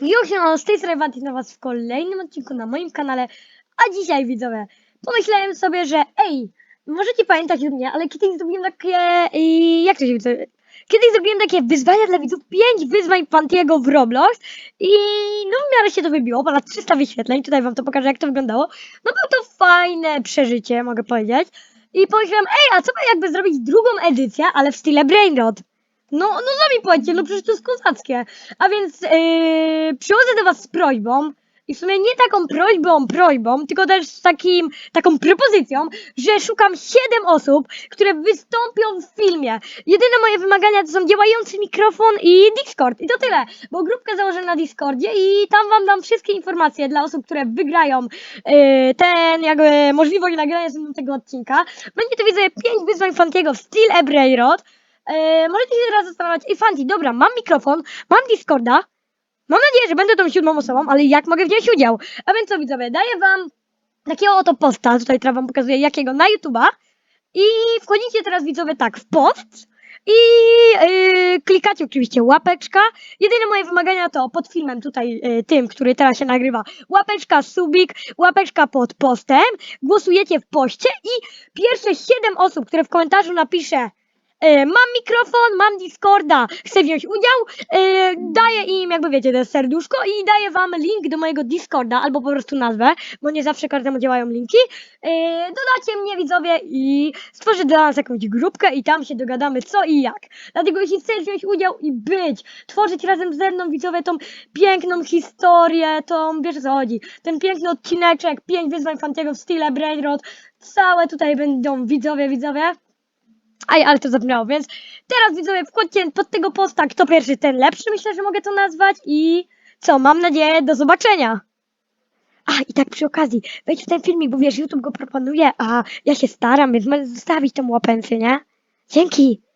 Już się z tej strony Wanty na was w kolejnym odcinku na moim kanale, a dzisiaj widzowie, pomyślałem sobie, że ej, możecie pamiętać o mnie, ale kiedyś zrobiłem takie, i jak to się widzowie, kiedyś zrobiłem takie wyzwania dla widzów, 5 wyzwań Pantiego w Roblox i no w miarę się to wybiło, ponad 300 wyświetleń, tutaj wam to pokażę jak to wyglądało, no było to fajne przeżycie, mogę powiedzieć, i pomyślałem, ej, a co by jakby zrobić drugą edycję, ale w stile Brainrot, no, no sami powiedzcie, no przecież to jest kozackie. A więc yy, przychodzę do was z prośbą i w sumie nie taką prośbą, prośbą, tylko też z takim, taką propozycją, że szukam 7 osób, które wystąpią w filmie. Jedyne moje wymagania to są działający mikrofon i Discord. I to tyle, bo grupkę założę na Discordzie i tam wam dam wszystkie informacje dla osób, które wygrają yy, ten, jakby możliwość nagrania tego odcinka. Będzie to widzę 5 wyzwań Fantiego w styl Ebrayrod. Eee, możecie się teraz zastanawiać, ej Fanti, dobra, mam mikrofon, mam Discorda, mam nadzieję, że będę tą siódmą osobą, ale jak mogę wziąć udział? A więc co widzowie, daję wam takiego oto posta, tutaj teraz wam pokazuję jakiego, na YouTube'a. I wchodzicie teraz widzowie tak w post. I yy, klikacie oczywiście łapeczka. Jedyne moje wymagania to pod filmem tutaj yy, tym, który teraz się nagrywa, łapeczka, subik, łapeczka pod postem, głosujecie w poście i pierwsze 7 osób, które w komentarzu napisze E, mam mikrofon, mam Discorda, chcę wziąć udział, e, daję im, jakby wiecie, to serduszko i daję wam link do mojego Discorda, albo po prostu nazwę, bo nie zawsze każdemu działają linki. E, dodacie mnie, widzowie, i stworzę dla nas jakąś grupkę i tam się dogadamy co i jak. Dlatego jeśli chcesz wziąć udział i być, tworzyć razem ze mną, widzowie, tą piękną historię, tą, wiesz o co chodzi, ten piękny odcineczek, pięć wyzwań Fantiego w stile Brainrot, całe tutaj będą widzowie, widzowie. Aj, ale to zabrzmiało, więc teraz widzowie wchodźcie pod tego posta, kto pierwszy, ten lepszy, myślę, że mogę to nazwać i co, mam nadzieję, do zobaczenia. A, i tak przy okazji, wejdź w ten filmik, bo wiesz, YouTube go proponuje, a ja się staram, więc możesz zostawić tą łapęcję, nie? Dzięki.